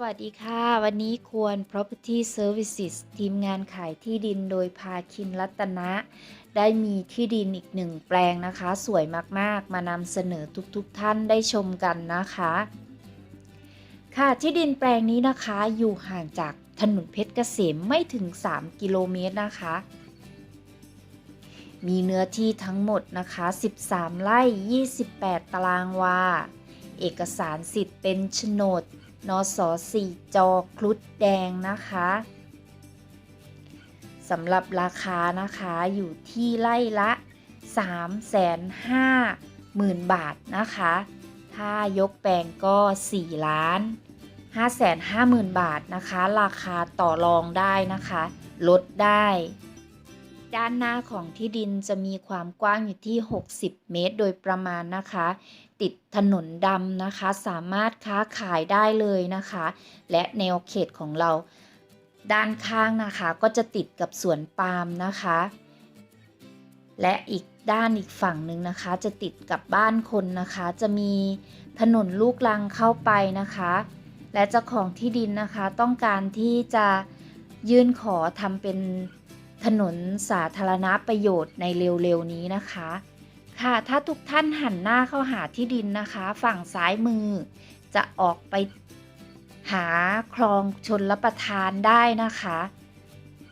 สวัสดีค่ะ วันนี้ควร Property Services ทีมงานขายที่ดินโดยพาคินรัตนะ ได้มีที่ดินอีกหนึ่งแปลงนะคะ สวยมากๆ มานำเสนอทุกๆทท่านได้ชมกันนะคะ ค่ะที่ดินแปลงนี้นะคะอยู่ห่างจากถนนเพชรเกษมไม่ถึง 3 กิโลเมตรนะคะ มีเนื้อที่ทั้งหมดนะคะ 13 ไร่ 28 ตารางวา เอกสารสิทธิ์เป็นโฉนด นสสี่จอคลุดแดงนะคะสำหรับราคานะคะอยู่ที่ไร่ละ 3 5 0 0 0 0 บาทนะคะ ถ้ายกแปลงก็4ล้าน5 5 0 0 0 0 บาทนะคะ ราคาต่อรองได้นะคะ ลดได้ ด้านหน้าของที่ดินจะมีความกว้างอยู่ที่ 60 เมตรโดยประมาณนะคะ ติดถนนดำนะคะ สามารถค้าขายได้เลยนะคะ และแนวเขตของเราด้านข้างนะคะก็จะติดกับสวนปาล์มนะคะ และอีกด้านอีกฝั่งหนึ่งนะคะ จะติดกับบ้านคนนะคะ จะมีถนนลูกลังเข้าไปนะคะ และเจ้าของที่ดินนะคะ ต้องการที่จะยื่นขอทำเป็นถนนสาธารณประโยชน์ในเร็วๆนี้นะคะ ค่ะ ถ้าทุกท่านหันหน้าเข้าหาที่ดินนะคะ ฝั่งซ้ายมือ จะออกไปหาคลองชนรับประทานได้นะคะ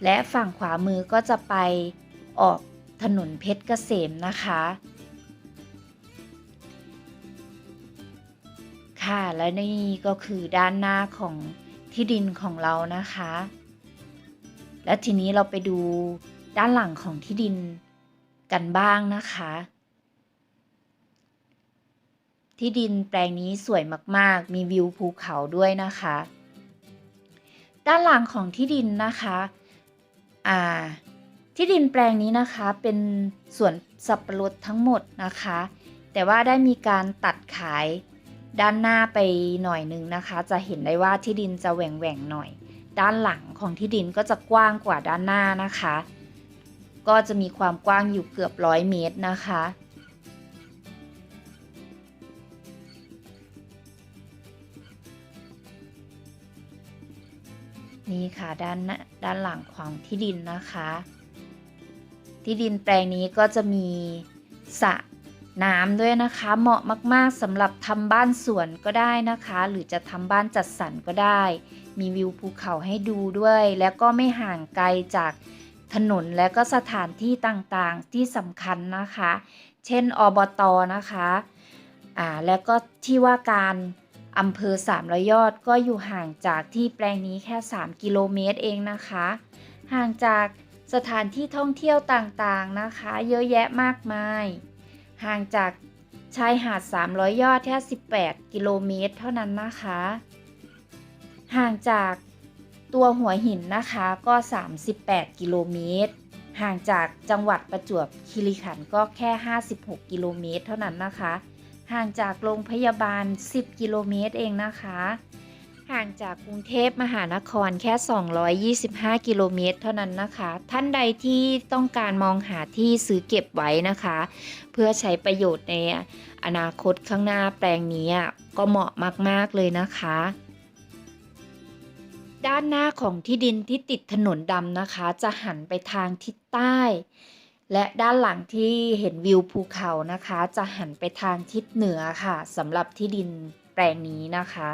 และฝั่งขวามือก็จะไปออกถนนเพชรเกษมนะคะ ค่ะ และนี่ก็คือด้านหน้าของที่ดินของเรานะคะ และทีนี้เราไปดูด้านหลังของที่ดินกันบ้างนะคะ ที่ดินแปลงนี้สวยมากๆ มีวิวภูเขาด้วยนะคะ ด้านหลังของที่ดินนะคะอ่าที่ดินแปลงนี้นะคะเป็นสวนสับปะรดทั้งหมดนะคะ แต่ว่าได้มีการตัดขายด้านหน้าไปหน่อยนึงนะคะ จะเห็นได้ว่าที่ดินจะแหว่งแหว่งหน่อย ด้านหลังของที่ดินก็จะกว้างกว่าด้านหน้านะคะ ก็จะมีความกว้างอยู่เกือบร้อยเมตรนะคะ นี่ค่ะด้านด้านหลังของที่ดินนะคะ ที่ดินแปลงนี้ก็จะมีสระน้ำด้วยนะคะ เหมาะมากๆสำหรับทำบ้านสวนก็ได้นะคะ หรือจะทำบ้านจัดสรรก็ได้ มีวิวภูเขาให้ดูด้วย แล้วก็ไม่ห่างไกลจากถนนและก็สถานที่ต่างๆที่สำคัญนะคะ เช่นอบตนะคะ อ่า แล้วก็ที่ว่าการ อำเภอสามร้อยยอดก็อยู่ห่างจากที่แปลงนี้แค่ 3 กิโลเมตรเองนะคะ ห่างจากสถานที่ท่องเที่ยวต่างๆนะคะ เยอะแยะมากมาย ห่างจากชายหาด 300 ยอดแค่ 18 กิโลเมตรเท่านั้นนะคะ ห่างจากตัวหัวหินนะคะก็ 38 กิโลเมตร ห่างจากจังหวัดประจวบคีรีขันธ์ก็แค่ 56 กิโลเมตรเท่านั้นนะคะ ห่างจากโรงพยาบาล 10 กิโลเมตรเองนะคะ ห่างจากกรุงเทพมหานครแค่ 225 กิโลเมตรเท่านั้นนะคะ ท่านใดที่ต้องการมองหาที่ซื้อเก็บไว้นะคะ เพื่อใช้ประโยชน์ในอนาคตข้างหน้าแปลงนี้ก็เหมาะมาก ๆ เลยนะคะด้านหน้าของที่ดินที่ติดถนนดำนะคะ จะหันไปทางทิศใต้ และด้านหลังที่เห็นวิวภูเขานะคะ จะหันไปทางทิศเหนือค่ะสำหรับที่ดินแปลงนี้นะคะ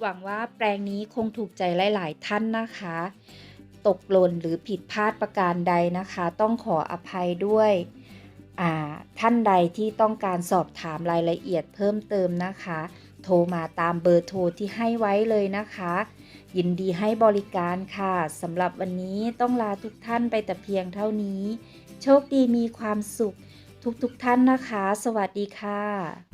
หวังว่าแปลงนี้คงถูกใจหลาย ๆ ท่านนะคะ ตกหล่นหรือผิดพลาดประการใดนะคะ ต้องขออภัยด้วยท่านใดที่ต้องการสอบถามรายละเอียดเพิ่มเติมนะคะ โทรมาตามเบอร์โทรที่ให้ไว้เลยนะคะ ยินดีให้บริการค่ะสำหรับวันนี้ต้องลาทุกท่านไปแต่เพียงเท่านี้ โชคดีมีความสุขทุกๆทท่านนะคะ สวัสดีค่ะ